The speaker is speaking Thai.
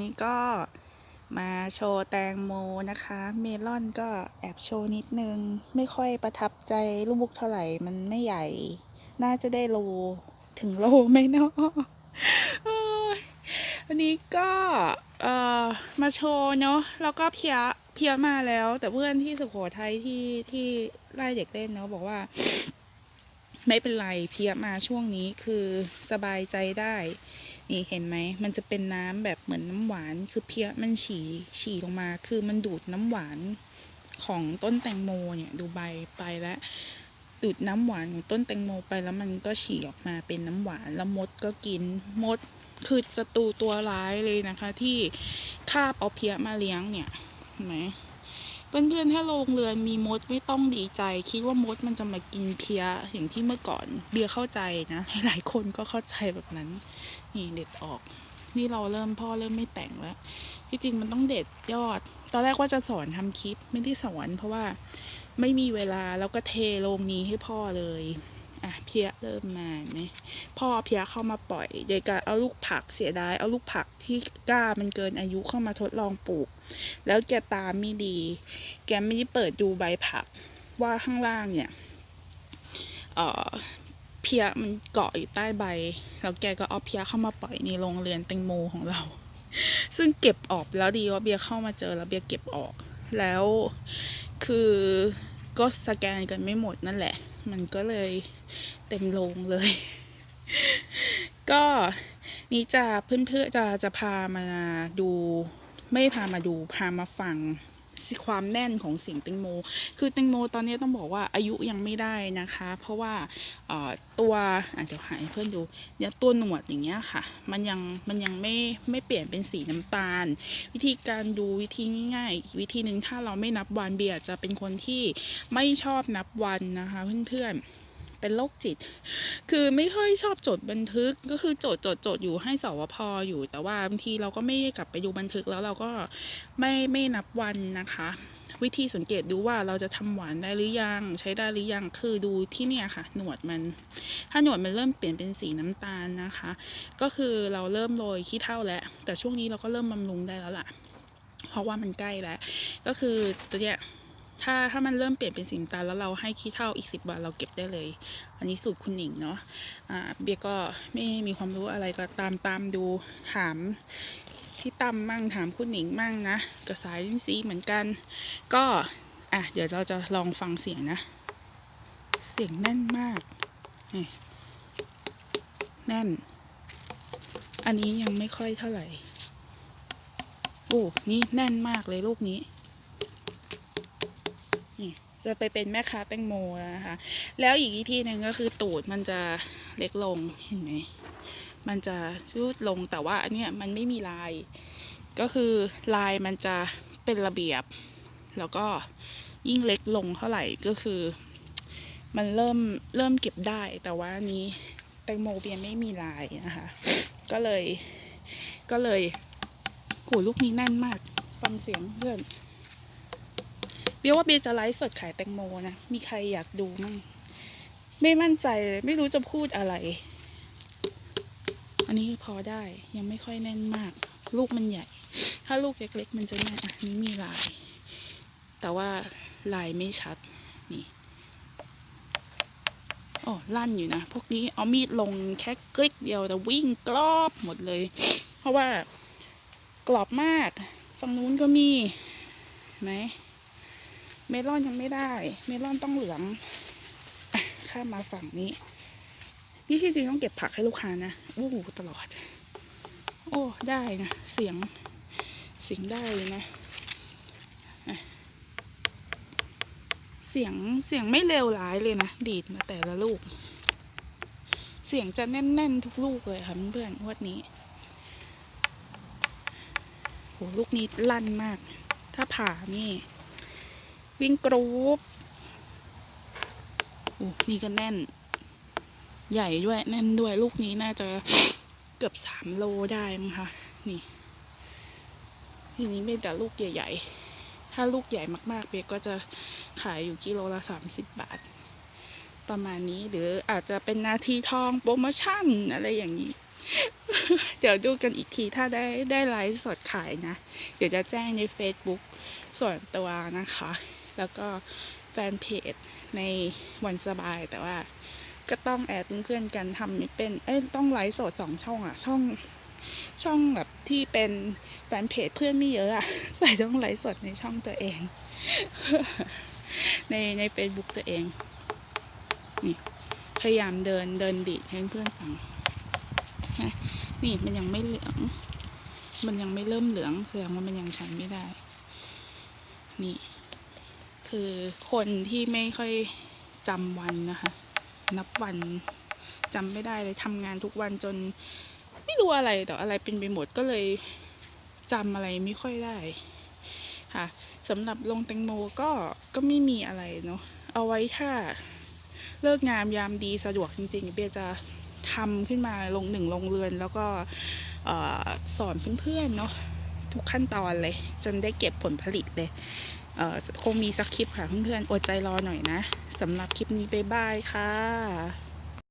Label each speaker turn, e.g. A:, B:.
A: นี่ก็มาโชว์แตงโมนะคะ เมลอนก็แอบโชว์นิดนึง ไม่ค่อยประทับใจลูกบุกเท่าไหร่มันไม่ใหญ่ น่าจะได้โลถึงโลไหมเนาะวันนี้ก็เอ่อมาโชว์เนาะแล้วก็เพียเพียมาแล้ว แต่เพื่อนที่สุโขทัยที่ที่ไล่เด็กเล่นเนาะบอกว่า ไม่เป็นไรเพียมาช่วงนี้คือสบายใจได้ นี่เห็นไหมมันจะเป็นน้ำแบบเหมือนน้ำหวานคือเพียมันฉี่ฉี่ลงมา คือมันดูดน้ำหวานของต้นแตงโมเนี่ยดูใบไปแล้วดูดน้ำหวานของต้นแตงโมไปแล้วมันก็ฉี่ออกมาเป็นน้ำหวานแล้วมดก็กินมดคือศัตรูตัวร้ายเลยนะคะ ที่คาบเอาเพียมาเลี้ยงเนี่ยเห็นไหม เพื่อนๆถ้าโรงเรือนมีมดไม่ต้องดีใจ คิดว่ามดมันจะมากินเพี้ยอย่างที่เมื่อก่อน เบียร์เข้าใจนะหลายคนก็เข้าใจแบบนั้น นี่เด็ดออก นี่เราเริ่มพ่อเริ่มไม่แต่งแล้วที่จริงมันต้องเด็ดยอด ตอนแรกว่าจะสอนทำคลิปไม่ได้สอนเพราะว่าไม่มีเวลาแล้วก็เทโรงนี้ให้พ่อเลย อะเพี้ยเริ่มมาไหมพ่อเพี้ยเข้ามาปล่อย โดยการเอาลูกผักเสียดายเอาลูกผักที่กล้ามันเกินอายุเข้ามาทดลองปลูก แล้วแกตามไม่ดี แกไม่ได้เปิดดูใบผัก ว่าข้างล่างเนี่ยเอ่อเพียมันเกาะอยู่ใต้ใบ แล้วแกก็เอาเพียเข้ามาปล่อยในโรงเรือนแตงโมของเรา ซึ่งเก็บออกแล้วดีว่าเบียเข้ามาเจอแล้วเบียเก็บออก แล้วคือก็สแกนกันไม่หมดนั่นแหละ มันก็เลย เต็มโรงเลย ก็นี่จะเพื่อนๆจะจะพามาดู ไม่พามาดูพามาฟังความแน่นของเสียงแตงโม คือแตงโมตอนนี้ต้องบอกว่าอายุยังไม่ได้นะคะ เพราะว่าตัวเดี๋ยวหาให้เพื่อนดูเนี่ยตัวหนวดอย่างเงี้ยค่ะ มันยังมันยังไม่ไม่เปลี่ยนเป็นสีน้ำตาล วิธีการดูวิธีง่ายๆวิธีหนึ่งถ้าเราไม่นับวันเบียร์จะเป็นคนที่ไม่ชอบนับวันนะคะเพื่อนๆ เป็นโรคจิต คือไม่ค่อยชอบจดบันทึกก็คือจดจดจดอยู่ให้สวพออยู่ แต่ว่าบางทีเราก็ไม่กลับไปดูบันทึกแล้วเราก็ไม่ไม่นับวันนะคะ วิธีสังเกตดูว่าเราจะทำหวานได้หรือยัง ใช้ได้หรือยังคือดูที่เนี่ยค่ะ หนวดมัน ถ้าหนวดมันเริ่มเปลี่ยนเป็นสีน้ำตาลนะคะ ก็คือเราเริ่มโรยขี้เถ้าแล้ว แต่ช่วงนี้เราก็เริ่มบำรุงได้แล้วล่ะ เพราะว่ามันใกล้แล้ว ก็คือตัวเนี้ย ถ้าถ้ามันเริ่มเปลี่ยนเป็นสีน้ำตาลแล้วเราให้ขี้เถ้าอีกสิบวันเราเก็บได้เลย อันนี้สูตรคุณหนิงเนาะอ่าเบียก็ไม่มีความรู้อะไรก็ตามตามดูถามพี่ตั้มมั่งถามคุณหนิงมั่งนะกับสายลินซีเหมือนกัน ก็อะเดี๋ยวเราจะลองฟังเสียงนะ เสียงแน่นมากนี่แน่น อันนี้ยังไม่ค่อยเท่าไหร่โอ้นี่แน่นมากเลยลูกนี้ จะไปเป็นแม่ค้าแตงโมนะคะ แล้วอีกวิธีหนึ่งก็คือตูดมันจะเล็กลงเห็นไหมมันจะชืดลงแต่ว่าอันเนี้ยมันไม่มีลาย ก็คือลายมันจะเป็นระเบียบ แล้วก็ยิ่งเล็กลงเท่าไหร่ก็คือ มันเริ่มเริ่มเก็บได้ แต่ว่านี้แตงโมเบียไม่มีลายนะคะ ก็เลยก็เลยโหลูกนี้แน่นมากฟังเสียงเพื่อน บียว่าเบียร์จะไลฟ์สดขายแตงโมนะ มีใครอยากดูมั่งไม่มั่นใจเลยไม่รู้จะพูดอะไร อันนี้พอได้ยังไม่ค่อยแน่นมาก ลูกมันใหญ่ ถ้าลูกเล็กๆมันจะแน่นอะนี่มีลาย แต่ว่าลายไม่ชัดนี่อ๋อลั่นอยู่นะ พวกนี้เอามีดลงแค่กลิกเดียวแต่วิ่งกรอบหมดเลย เพราะว่ากรอบมาก ฝั่งนู้นก็มีไหม เมลอนยังไม่ได้ เมลอนต้องเหลืองอะข้ามมาฝั่งนี้ นี่ที่จริงต้องเก็บผักให้ลูกค้านะโอ้โหตลอด โอ้ได้นะเสียงเสียงได้นะเสียงเสียงไม่เลวร้ายเลยนะดีดมาแต่ละลูก เสียงจะแน่นๆทุกลูกเลยค่ะเพื่อนๆวันนี้โหลูกนี้ลั่นมาก ถ้าผ่านี่ วิ่งกรูปโอ้นี่ก็แน่น ใหญ่ด้วยแน่นด้วยลูกนี้น่าจะเกือบสามโลได้มั้งคะนี่ ทีนี้ไม่แต่ลูกใหญ่ๆ ถ้าลูกใหญ่มากๆเบก็จะขายอยู่กิโลละสามสิบบาท ประมาณนี้หรืออาจจะเป็นนาทีทองโปรโมชั่นอะไรอย่างนี้ เดี๋ยวดูกันอีกทีถ้าได้ได้ไลฟ์สดขายนะ เดี๋ยวจะแจ้งใน Facebook ส่วนตัวนะคะ แล้วก็แฟนเพจในวันสบายแต่ว่าก็ต้องแอดเพื่อนกันทำไม่เป็น เอ้ยต้องไลฟ์สดสองช่องอะช่อง ช่องแบบที่เป็นแฟนเพจเพื่อนไม่เยอะอะใส่ช่องไลฟ์สดในช่องตัวเอง ในใน Facebook ตัวเอง นี่ พยายามเดินเดินดีดให้เพื่อนฟังนะนี่มันยังไม่เหลือง มันยังไม่เริ่มเหลืองแสดงว่ามันยังใช้ไม่ได้ นี่ คือคนที่ไม่ค่อยจำวันนะคะ นับวันจำไม่ได้เลยทำงานทุกวันจน ไม่รู้อะไรแต่อะไรเป็นไปหมดก็เลยจำอะไรไม่ค่อยได้ค่ะสำหรับลงแตงโมก็ก็ไม่มีอะไรเนาะเอาไว้ถ้าเลิกงามยามดีสะดวกจริงๆ เบียจะทำขึ้นมาลงหนึ่งลงเรือน แล้วก็สอนเพื่อนๆเนาะทุกขั้นตอนเลย จนได้เก็บผลผลิตเลย คงมีสักคลิปค่ะเพื่อนๆอดใจรอหน่อยนะสำหรับคลิปนี้บ๊ายบายค่ะ